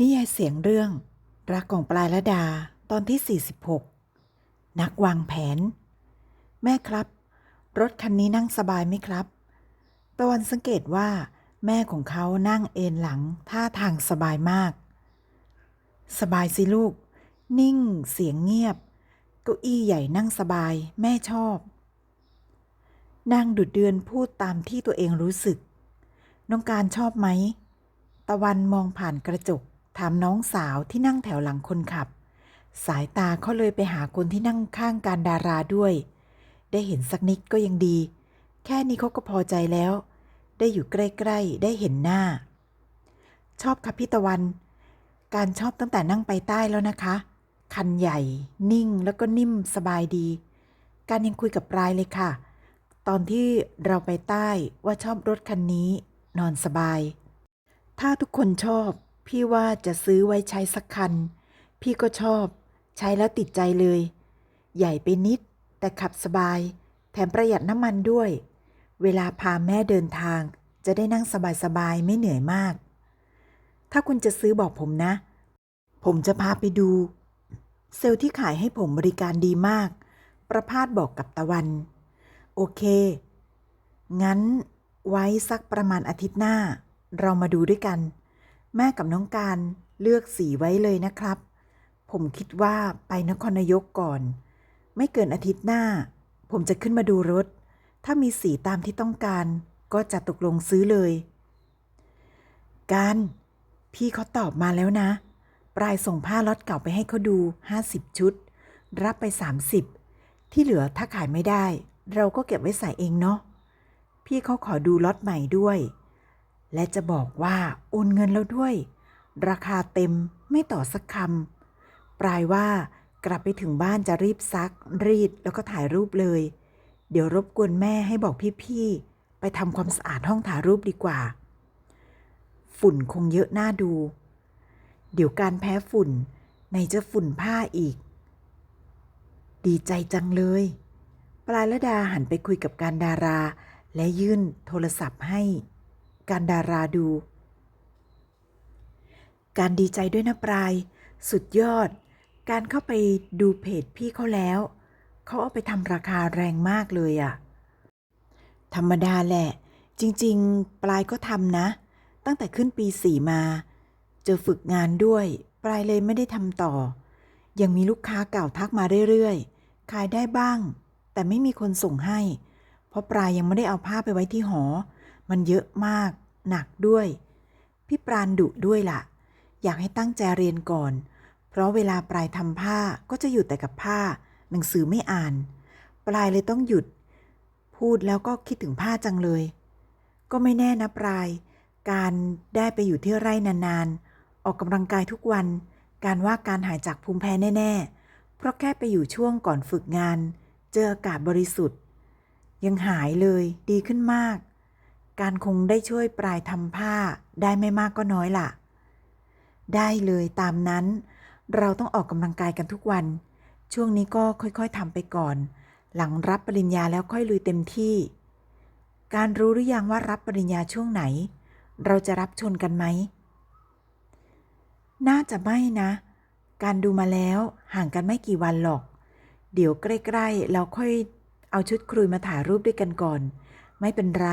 นิยายเสียงเรื่อง รักของปลายละดาตอนที่ 46 นักวางแผน แม่ครับ รถคันนี้นั่งสบายไหมครับ ตะวันสังเกตว่า แม่ของเขานั่งเอนหลังท่าทางสบายมาก สบายสิลูก นิ่ง เสียงเงียบเก้าอี้ใหญ่นั่งสบาย แม่ชอบนางดุดเดือนพูดตามที่ตัวเองรู้สึก น้องการชอบไหม ตะวันมองผ่านกระจก ถามน้องสาวที่นั่งแถวหลังคนขับ สายตาเขาเลยไปหาคนที่นั่งข้างการดาราด้วย ได้เห็นสักนิดก็ยังดี แค่นี้เขาก็พอใจแล้ว ได้อยู่ใกล้ๆ ได้เห็นหน้า ชอบครับพี่ตะวัน การชอบตั้งแต่นั่งไปใต้แล้วนะคะ คันใหญ่ นิ่งแล้วก็นิ่มสบายดี การยังคุยกับปลายเลยค่ะ ตอนที่เราไปใต้ว่าชอบรถคันนี้ นอนสบาย ถ้าทุกคนชอบ พี่ว่าจะซื้อไว้ใช้สักคัน พี่ก็ชอบ ใช้แล้วติดใจเลย ใหญ่ไปนิด แต่ขับสบาย แถมประหยัดน้ำมันด้วย เวลาพาแม่เดินทาง จะได้นั่งสบายๆไม่เหนื่อยมาก ถ้าคุณจะซื้อบอกผมนะ ผมจะพาไปดู เซลล์ที่ขายให้ผมบริการดีมาก ประพาสบอกกับตะวัน โอเค งั้นไว้สักประมาณอาทิตย์หน้า เรามาดูด้วยกัน แม่กับน้องการเลือกสีไว้เลยนะครับ ผมคิดว่าไปนครนายกก่อน ไม่เกินอาทิตย์หน้า ผมจะขึ้นมาดูรถ ถ้ามีสีตามที่ต้องการ ก็จะตกลงซื้อเลย การ พี่เขาตอบมาแล้วนะ ปลายส่งผ้าล็อตเก่าไปให้เขาดู 50 ชุด รับไป 30 ที่เหลือถ้าขายไม่ได้ เราก็เก็บไว้ใส่เองเนาะพี่เขาขอดูล็อตใหม่ด้วย และจะบอกว่าโอนเงินแล้วด้วย ราคาเต็มไม่ต่อสักคำปลายว่ากลับไปถึงบ้านจะรีบซัก รีดแล้วก็ถ่ายรูปเลย เดี๋ยวรบกวนแม่ให้บอกพี่ๆไปทำความสะอาดห้องถ่ายรูปดีกว่า ฝุ่นคงเยอะน่าดู เดี๋ยวการแพ้ฝุ่นในจะฝุ่นผ้าอีก ดีใจจังเลย ปลายละดาหันไปคุยกับการดารา และยื่นโทรศัพท์ให้ การดาราดู การดีใจด้วยนะปลาย สุดยอด การเข้าไปดูเพจพี่เขาแล้ว เขาเอาไปทำราคาแรงมากเลยอะธรรมดาแหละ จริง ๆ ปลายก็ทำนะ ตั้งแต่ขึ้นปีสี่มา เจอฝึกงานด้วย ปลายเลยไม่ได้ทำต่อ ยังมีลูกค้าเก่าทักมาเรื่อยๆ ขายได้บ้าง แต่ไม่มีคนส่งให้ เพราะปลายยังไม่ได้เอาผ้าไปไว้ที่หอ มันเยอะมาก หนักด้วย พี่ปราณดุด้วยล่ะ อยากให้ตั้งใจเรียนก่อน เพราะเวลาปลายทำผ้าก็จะอยู่แต่กับผ้า หนังสือไม่อ่าน ปลายเลยต้องหยุด พูดแล้วก็คิดถึงผ้าจังเลย ก็ไม่แน่นะปลาย การได้ไปอยู่ที่ไร่นานๆ ออกกำลังกายทุกวัน การว่าการหายจากภูมิแพ้แน่ ๆ เพราะแค่ไปอยู่ช่วงก่อนฝึกงาน เจออากาศบริสุทธิ์ ยังหายเลยดีขึ้นมาก การคงได้ช่วยปลายทำผ้าได้ไม่มากก็น้อยล่ะ ได้เลยตามนั้น เราต้องออกกำลังกายกันทุกวัน ช่วงนี้ก็ค่อยๆทำไปก่อน หลังรับปริญญาแล้วค่อยลุยเต็มที่ การรู้หรือยังว่ารับปริญญาช่วงไหน เราจะรับชนกันไหม น่าจะไม่นะ การดูมาแล้วห่างกันไม่กี่วันหรอก เดี๋ยวใกล้ๆเราค่อยเอาชุดครุยมาถ่ายรูปด้วยกันก่อน ไม่เป็นไร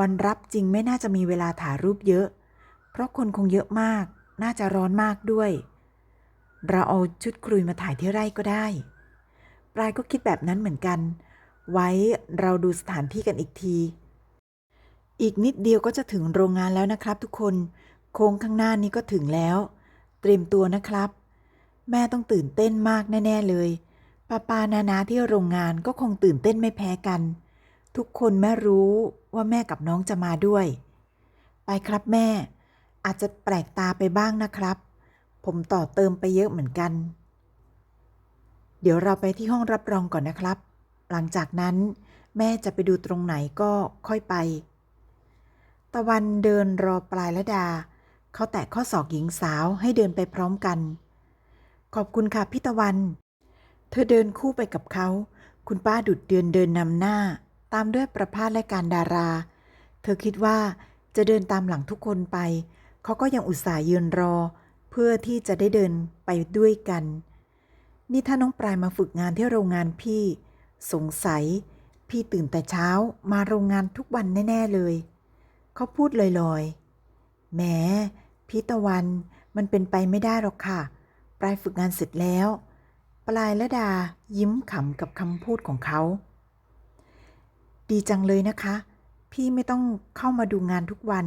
วันรับจริงไม่น่าจะมีเวลาถ่ายรูปเยอะ เพราะคนคงเยอะมาก น่าจะร้อนมากด้วย เราเอาชุดครุยมาถ่ายที่ไร่ก็ได้ ปลายก็คิดแบบนั้นเหมือนกัน ไว้เราดูสถานที่กันอีกที อีกนิดเดียวก็จะถึงโรงงานแล้วนะครับ ทุกคน โค้งข้างหน้านี้ก็ถึงแล้ว เตรียมตัวนะครับ แม่ต้องตื่นเต้นมากแน่ ๆ เลยป้าปานานาที่โรงงานก็คงตื่นเต้นไม่แพ้กัน ทุกคนแม่รู้ ว่าแม่กับน้องจะมาด้วย ไปครับแม่ อาจจะแปลกตาไปบ้างนะครับ ผมต่อเติมไปเยอะเหมือนกัน เดี๋ยวเราไปที่ห้องรับรองก่อนนะครับ หลังจากนั้นแม่จะไปดูตรงไหนก็ค่อยไป ตะวันเดินรอปลายละดา เขาแตะข้อศอกหญิงสาวให้เดินไปพร้อมกัน ขอบคุณค่ะพี่ตะวัน เธอเดินคู่ไปกับเขา คุณป้าดุดเดือนเดินนำหน้า ตามด้วยประพาสและการดารา เธอคิดว่าจะเดินตามหลังทุกคนไป เขาก็ยังอุตส่าห์ยืนรอ เพื่อที่จะได้เดินไปด้วยกัน นี่ถ้าน้องปลายมาฝึกงานที่โรงงานพี่ สงสัย พี่ตื่นแต่เช้ามาโรงงานทุกวันแน่ ๆ เลย เขาพูดลอยๆแหมพี่ตะวันมันเป็นไปไม่ได้หรอกค่ะ ปลายฝึกงานเสร็จแล้ว ปลายและดายิ้มขำกับคำพูดของเขา ดีจังเลยนะคะ พี่ไม่ต้องเข้ามาดูงานทุกวัน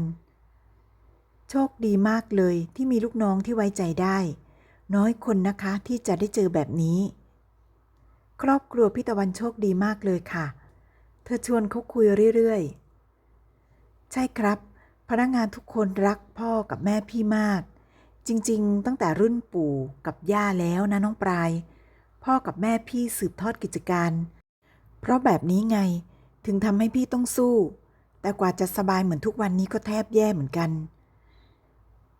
โชคดีมากเลยที่มีลูกน้องที่ไว้ใจได้ น้อยคนนะคะที่จะได้เจอแบบนี้ ครอบครัวพี่ตะวันโชคดีมากเลยค่ะ เธอชวนเขาคุยเรื่อยๆ ใช่ครับ พนักงานทุกคนรักพ่อกับแม่พี่มาก จริงๆ ตั้งแต่รุ่นปู่กับย่าแล้วนะน้องปลาย พ่อกับแม่พี่สืบทอดกิจการ เพราะแบบนี้ไง ถึงทำให้พี่ต้องสู้ แต่กว่าจะสบายเหมือนทุกวันนี้ก็แทบแย่เหมือนกัน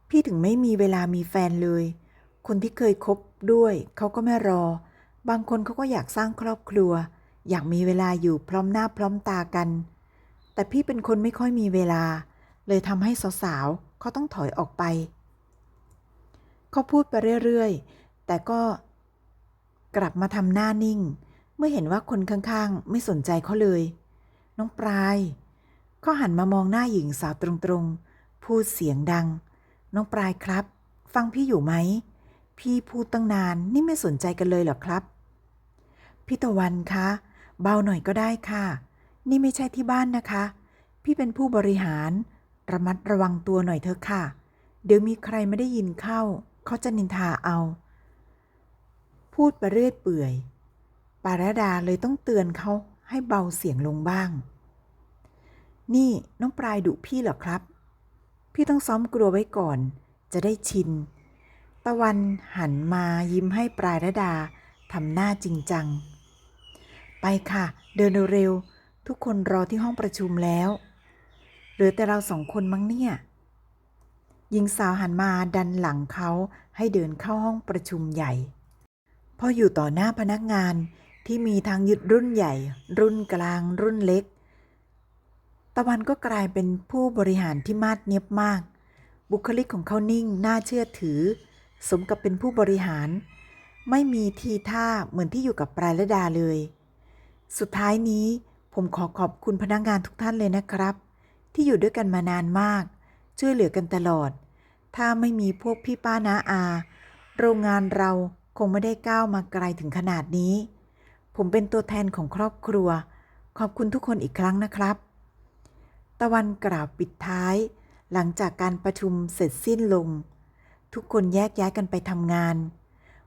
พี่ถึงไม่มีเวลามีแฟนเลย คนที่เคยคบด้วยเขาก็ไม่รอ บางคนเขาก็อยากสร้างครอบครัว อยากมีเวลาอยู่พร้อมหน้าพร้อมตากัน แต่พี่เป็นคนไม่ค่อยมีเวลา เลยทำให้สาวๆเขาต้องถอยออกไปเขาพูดไปเรื่อยๆ แต่ก็กลับมาทำหน้านิ่ง เมื่อเห็นว่าคนข้างๆ ไม่สนใจเขาเลย น้องปลายเขาหันมามองหน้าหญิงสาวตรงๆ พูดเสียงดัง น้องปลายครับ ฟังพี่อยู่ไหม พี่พูดตั้งนานนี่ไม่สนใจกันเลยเหรอครับ พี่ตะวันคะ เบาหน่อยก็ได้ค่ะ นี่ไม่ใช่ที่บ้านนะคะ พี่เป็นผู้บริหาร ระมัดระวังตัวหน่อยเถอะค่ะ เดี๋ยวมีใครไม่ได้ยินเข้า เขาจะนินทาเอา พูดไปเรื่อยเปื่อย ปารดาเลยต้องเตือนเขา ให้เบาเสียงลงบ้าง นี่น้องปลายดุพี่เหรอครับ พี่ต้องซ้อมกลัวไว้ก่อน จะได้ชิน ตะวันหันมายิ้มให้ปลายระดาทำหน้าจริงจัง ไปค่ะ เดินเร็วๆทุกคนรอที่ห้องประชุมแล้วเหลือแต่เราสองคนมั้งเนี่ยหญิงสาวหันมาดันหลังเขาให้เดินเข้าห้องประชุมใหญ่ พออยู่ต่อหน้าพนักงาน ที่มีทั้งยึดรุ่นใหญ่ รุ่นกลาง รุ่นเล็ก ตะวันก็กลายเป็นผู้บริหารที่มาดเนียบมาก บุคลิกของเขานิ่ง น่าเชื่อถือ สมกับเป็นผู้บริหาร ไม่มีทีท่าเหมือนที่อยู่กับปลายละดาเลย สุดท้ายนี้ผมขอขอบคุณพนักงานทุกท่านเลยนะครับ ที่อยู่ด้วยกันมานานมาก ช่วยเหลือกันตลอด ถ้าไม่มีพวกพี่ป้านาอา โรงงานเราคงไม่ได้ก้าวมาไกลถึงขนาดนี้ ผมเป็นตัวแทนของครอบครัว ขอบคุณทุกคนอีกครั้งนะครับ ตะวันกล่าวปิดท้าย หลังจากการประชุมเสร็จสิ้นลง ทุกคนแยกย้ายกันไปทำงาน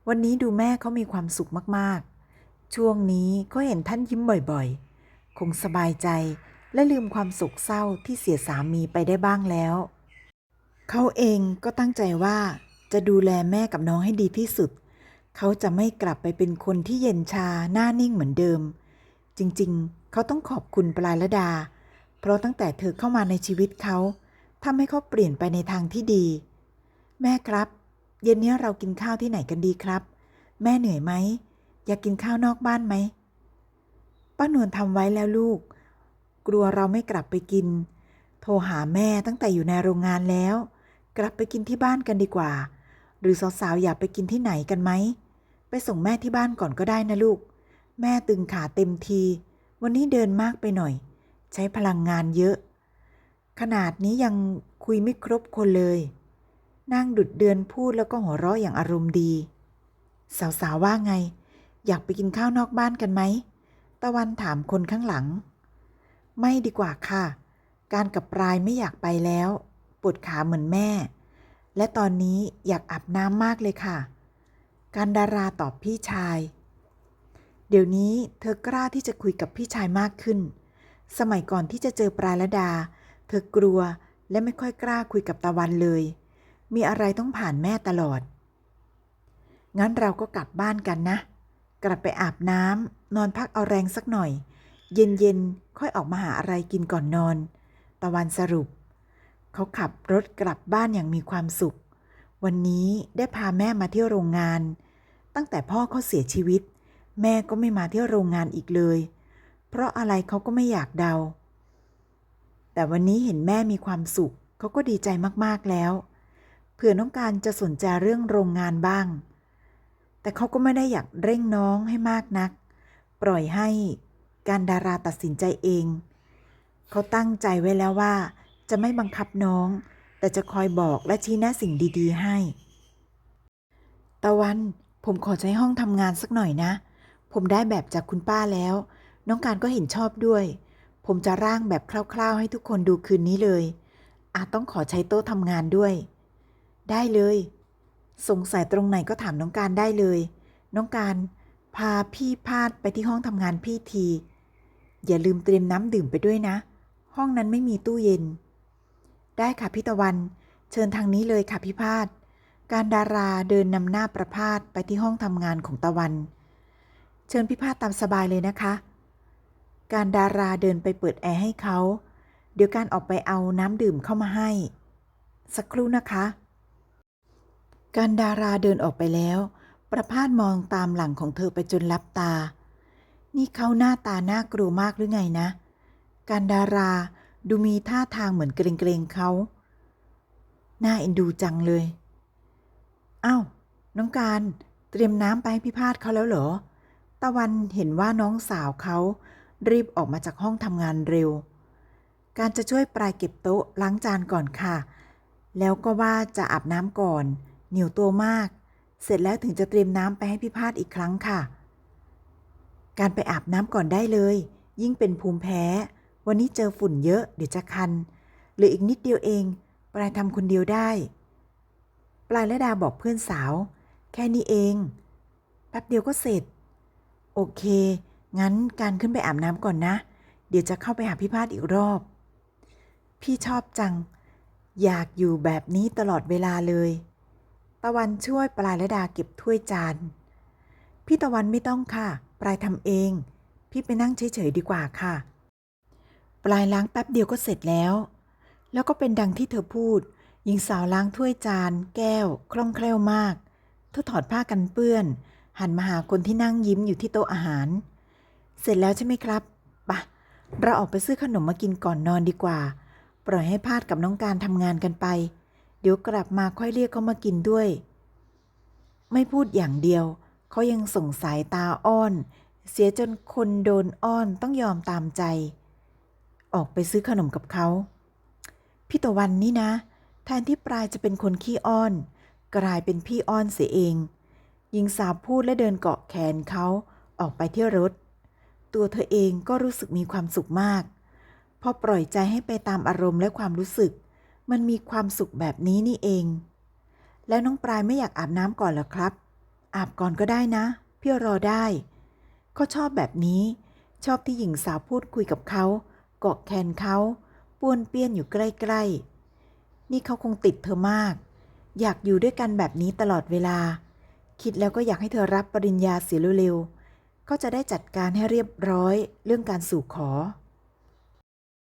วันนี้ดูแม่เขามีความสุขมากๆ ช่วงนี้ก็เห็นท่านยิ้มบ่อยๆ คงสบายใจและลืมความโศกเศร้าที่เสียสามีไปได้บ้างแล้ว เขาเองก็ตั้งใจว่าจะดูแลแม่กับน้องให้ดีที่สุด เขาจะไม่กลับไปเป็นคนที่เย็นชาหน้านิ่งเหมือนเดิม จริงๆ เขาต้องขอบคุณปลายละดา เพราะตั้งแต่เธอเข้ามาในชีวิตเขาทำให้เขาเปลี่ยนไปในทางที่ดี แม่ครับ เย็นนี้เรากินข้าวที่ไหนกันดีครับ แม่เหนื่อยไหมอยากกินข้าวนอกบ้านไหมป้านวลทำไว้แล้วลูก กลัวเราไม่กลับไปกิน โทรหาแม่ตั้งแต่อยู่ในโรงงานแล้ว กลับไปกินที่บ้านกันดีกว่า หรือสาวๆอยากไปกินที่ไหนกันไหม ส่งแม่ที่บ้านก่อนก็ได้นะลูก แม่ตึงขาเต็มที วันนี้เดินมากไปหน่อย ใช้พลังงานเยอะ ขนาดนี้ยังคุยไม่ครบคนเลยนั่งดุดเดือนพูดแล้วก็หัวเราะอย่างอารมณ์ดี สาวๆว่าไง อยากไปกินข้าวนอกบ้านกันไหม ตะวันถามคนข้างหลัง ไม่ดีกว่าค่ะ การกับปลายไม่อยากไปแล้ว ปวดขาเหมือนแม่ และตอนนี้อยากอาบน้ำมากเลยค่ะ การดาราตอบพี่ชาย เดี๋ยวนี้เธอกล้าที่จะคุยกับพี่ชายมากขึ้น สมัยก่อนที่จะเจอปลายละดา เธอกลัวและไม่ค่อยกล้าคุยกับตะวันเลย มีอะไรต้องผ่านแม่ตลอด งั้นเราก็กลับบ้านกันนะ กลับไปอาบน้ำนอนพักเอาแรงสักหน่อย เย็นๆ ค่อยออกมาหาอะไรกินก่อนนอน ตะวันสรุป เขาขับรถกลับบ้านอย่างมีความสุข วันนี้ได้พาแม่มาเที่ยวโรงงาน ตั้งแต่พ่อเขาเสียชีวิต แม่ก็ไม่มาเที่ยวโรงงานอีกเลย เพราะอะไรเขาก็ไม่อยากเดา แต่วันนี้เห็นแม่มีความสุขเขาก็ดีใจมากๆแล้ว เผื่อน้องการจะสนใจเรื่องโรงงานบ้าง แต่เขาก็ไม่ได้อยากเร่งน้องให้มากนัก ปล่อยให้การดาราตัดสินใจเอง เขาตั้งใจไว้แล้วว่า จะไม่บังคับน้อง แต่จะคอยบอกและชี้แนะสิ่งดี ๆ ให้ ตะวัน ผมขอใช้ห้องทำงานสักหน่อยนะ ผมได้แบบจากคุณป้าแล้ว น้องการก็เห็นชอบด้วย ผมจะร่างแบบคร่าว ๆ ให้ทุกคนดูคืนนี้เลย อาจต้องขอใช้โต๊ะทำงานด้วย ได้เลย สงสัยตรงไหนก็ถามน้องการได้เลย น้องการพาพี่พาดไปที่ห้องทำงานพี่ที อย่าลืมเตรียมน้ำดื่มไปด้วยนะ ห้องนั้นไม่มีตู้เย็น ได้ค่ะพี่ตะวัน เชิญทางนี้เลยค่ะพี่พาด การดาราเดินนำหน้าประพาสไปที่ห้องทำงานของตะวัน เชิญพี่พาดตามสบายเลยนะคะ การดาราเดินไปเปิดแอร์ให้เขา เดี๋ยวการออกไปเอาน้ำดื่มเข้ามาให้ สักครู่นะคะ การดาราเดินออกไปแล้ว ประพาสมองตามหลังของเธอไปจนลับตา นี่เขาหน้าตาน่ากลัวมากหรือไงนะ การดาราดูมีท่าทางเหมือนเกรงๆเขา น่าเอ็นดูจังเลย อ้าวน้องการเตรียมน้ำไปให้พี่พาดเขาแล้วเหรอ ตะวันเห็นว่าน้องสาวเขารีบออกมาจากห้องทำงานเร็ว การจะช่วยปลายเก็บโต๊ะล้างจานก่อนค่ะ แล้วก็ว่าจะอาบน้ำก่อน เหนียวตัวมาก เสร็จแล้วถึงจะเตรียมน้ำไปให้พี่พาดอีกครั้งค่ะ การไปอาบน้ำก่อนได้เลย ยิ่งเป็นภูมิแพ้ วันนี้เจอฝุ่นเยอะเดี๋ยวจะคันเหลืออีกนิดเดียวเอง ปลายทำคนเดียวได้ ปลายและดาบอกเพื่อนสาว แค่นี้เอง แป๊บเดียวก็เสร็จ โอเค งั้นการขึ้นไปอาบน้ำก่อนนะ เดี๋ยวจะเข้าไปหาพี่พาดอีกรอบ พี่ชอบจัง อยากอยู่แบบนี้ตลอดเวลาเลย ตะวันช่วยปลายและดาเก็บถ้วยจาน พี่ตะวันไม่ต้องค่ะ ปลายทำเอง พี่ไปนั่งเฉยๆดีกว่าค่ะ ปลายล้างแป๊บเดียวก็เสร็จแล้ว แล้วก็เป็นดังที่เธอพูด หญิงสาวล้างถ้วยจาน แก้ว คล่องแคล่วมาก เธอถอดผ้ากันเปื้อน หันมาหาคนที่นั่งยิ้มอยู่ที่โต๊ะอาหาร เสร็จแล้วใช่ไหมครับปะเราออกไปซื้อขนมมากินก่อนนอนดีกว่า ปล่อยให้พาดกับน้องการทำงานกันไป เดี๋ยวกลับมาค่อยเรียกเขามากินด้วย ไม่พูดอย่างเดียว เขายังส่งสายตาอ้อน เสียจนคนโดนอ้อนต้องยอมตามใจ ออกไปซื้อขนมกับเขา พี่ตะวันนี่นะ แทนที่ปลายจะเป็นคนขี้อ้อน กลายเป็นพี่อ้อนเสียเอง หญิงสาวพูดและเดินเกาะแขนเขาออกไปที่รถ ตัวเธอเองก็รู้สึกมีความสุขมาก พอปล่อยใจให้ไปตามอารมณ์และความรู้สึก มันมีความสุขแบบนี้นี่เอง แล้วน้องปลายไม่อยากอาบน้ำก่อนเหรอครับ อาบก่อนก็ได้นะ พี่รอได้เขาชอบแบบนี้ ชอบที่หญิงสาวพูดคุยกับเขาเกาะแขนเขาป้วนเปี้ยนอยู่ใกล้ๆ นี่เขาคงติดเธอมาก อยากอยู่ด้วยกันแบบนี้ตลอดเวลา คิดแล้วก็อยากให้เธอรับปริญญาเสียเร็วๆก็จะได้จัดการให้เรียบร้อยเรื่องการสู่ขอ